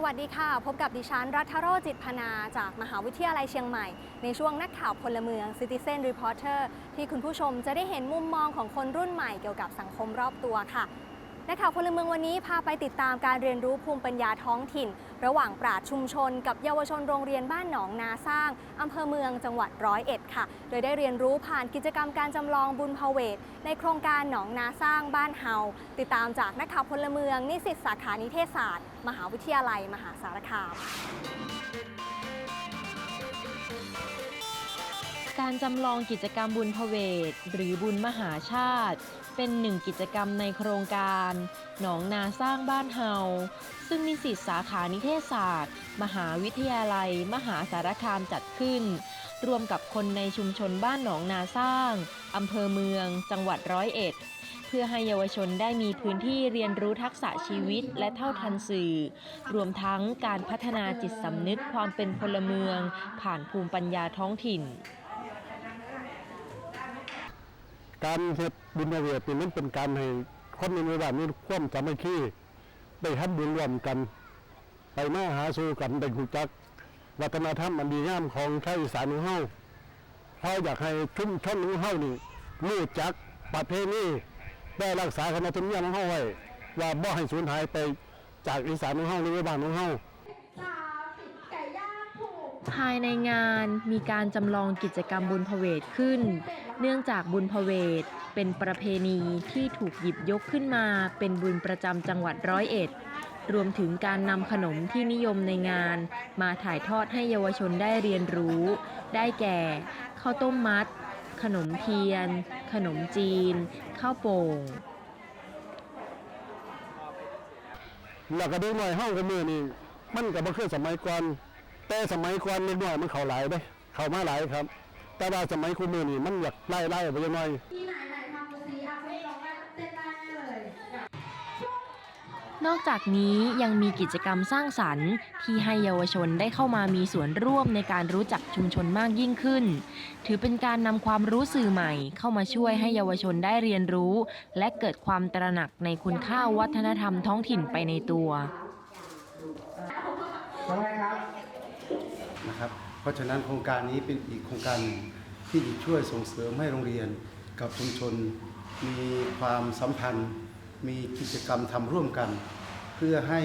สวัสดีค่ะ พบกับดิฉันรัฐโรจิตพนา จากมหาวิทยาลัยเชียงใหม่ ในช่วงนักข่าวพลเมือง Citizen Reporter ที่คุณผู้ชมจะได้เห็นมุมมองของคนรุ่นใหม่เกี่ยวกับสังคมรอบตัวค่ะ นักข่าวพลเมืองวันนี้พาไปติดตามการเรียนรู้ภูมิปัญญาท้องถิ่น ระหว่างปราชชุมชน กับเยาวชนโรงเรียนบ้านหนองนาสร้างอำเภอเมืองจังหวัดร้อยเอ็ดค่ะ โดยได้เรียนรู้ผ่านกิจกรรมการจำลองบุญพเวทในโครงการหนองนาสร้างบ้านเฮาติดตามจากนักข่าวพลเมือง นิสิตสาขานิเทศศาสตร์ มหาวิทยาลัย มหาสารคามการจำลองกิจกรรมบุญพเวทหรือบุญมหาชาติ เป็นหนึ่งกิจกรรมในโครงการ หนองนาสร้างบ้านเฮา ซึ่งนิสิตสาขานิเทศศาสตร์ มหาวิทยาลัย มหาสารคามจัดขึ้น รวมกับคนในชุมชนบ้านหนองนาสร้างอำเภอเมือง จังหวัดร้อยเอ็ด เพื่อให้เยาวชนได้มีพื้นที่เรียนรู้ทักษะชีวิตและเท่าทันสื่อ รวมทั้งการพัฒนาจิตสำนึกความเป็นพลเมือง ผ่านภูมิปัญญาท้องถิ่น การเฮ็ดบุญเวทนี่มันเป็นการให้คนในหมู่บ้านมีความสามัคคีได้ทำบุญร่วมกัน ไปมาหาสู่กันได้รู้จัก วัฒนธรรมอันดีงามของชาวอีสานของเฮาเพราะอยากให้ชุมชนของเฮานี่รู้จักประเพณีได้รักษาขนบธรรมเนียมของเฮาไว้ว่าบ่ให้สูญหายไปจากอีสานของเฮาหรือบ้านของเฮา ภายในงานมีการจำลองกิจกรรมบุญพเวทขึ้น เนื่องจากบุญพเวทเป็นประเพณีที่ถูกหยิบยกขึ้นมาเป็นบุญประจำจังหวัดร้อยเอ็ด รวมถึงการนำขนมที่นิยมในงาน มาถ่ายทอดให้เยาวชนได้เรียนรู้ ได้แก่ข้าวต้มมัด ขนมเทียน ขนมจีน ข้าวโป่งแล้วก็เด็กน้อยเฮากับมือนี่มันก็บ่คือสมัยก่อน แต่สมัยก่อนเด็กน้อยมันเข้าหลายเด้เข้ามาหลายครับ แต่ว่าสมัยคุมือนี่มันอยากไล่ไล่ไปจังหน่อยที่ไหนไหนทำดูซิอะไม่ลองได้เต้นได้แน่เลยนอกจากนี้ยังมีกิจกรรมสร้างสรรค์ ที่ให้เยาวชนได้เข้ามามีส่วนร่วมในการรู้จักชุมชนมากยิ่งขึ้น ถือเป็นการนำความรู้สื่อใหม่ เข้ามาช่วยให้เยาวชนได้เรียนรู้ และเกิดความตระหนักในคุณค่าวัฒนธรรมท้องถิ่นไปในตัว นะครับ เพราะฉะนั้นโครงการนี้เป็นอีกโครงการหนึ่งที่จะช่วยส่งเสริมให้โรงเรียนกับชุมชน มีความสัมพันธ์ มีกิจกรรมทำร่วมกัน เพื่อให้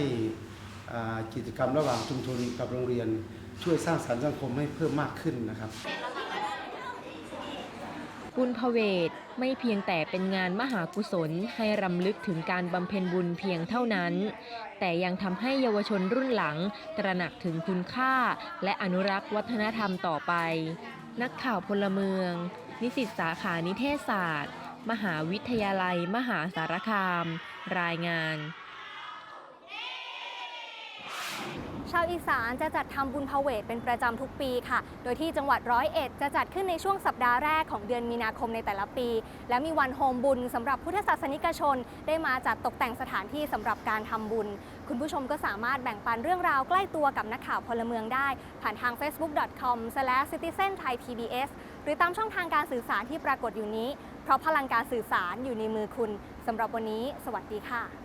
กิจกรรมระหว่างชุมชนกับโรงเรียน ช่วยสร้างสรรค์สังคมให้เพิ่มมากขึ้นนะครับ บุญพเวทไม่เพียงแต่เป็นงานมหากุศลให้รำลึกถึงการบำเพ็ญบุญเพียงเท่านั้น แต่ยังทำให้เยาวชนรุ่นหลัง ตระหนักถึงคุณค่า และอนุรักษ์วัฒนธรรมต่อไป นักข่าวพลเมือง นิสิตสาขานิเทศศาสตร์ มหาวิทยาลัย มหาสารคาม รายงาน ชาวอีสานจะจัดทำบุญพเวทเป็นประจำทุกปีค่ะ โดยที่จังหวัดร้อยเอ็ดจะจัดขึ้นในช่วงสัปดาห์แรกของเดือนมีนาคมในแต่ละปี และมีวันโฮมบุญสำหรับพุทธศาสนิกชน ได้มาจัดตกแต่งสถานที่สำหรับการทำบุญ คุณผู้ชมก็สามารถแบ่งปันเรื่องราวใกล้ตัวกับนักข่าวพลเมืองได้ ผ่านทาง facebook.com/citizenthaipbs หรือตามช่องทางการสื่อสารที่ปรากฏอยู่นี้ เพราะพลังการสื่อสารอยู่ในมือคุณสำหรับวันนี้ สวัสดีค่ะ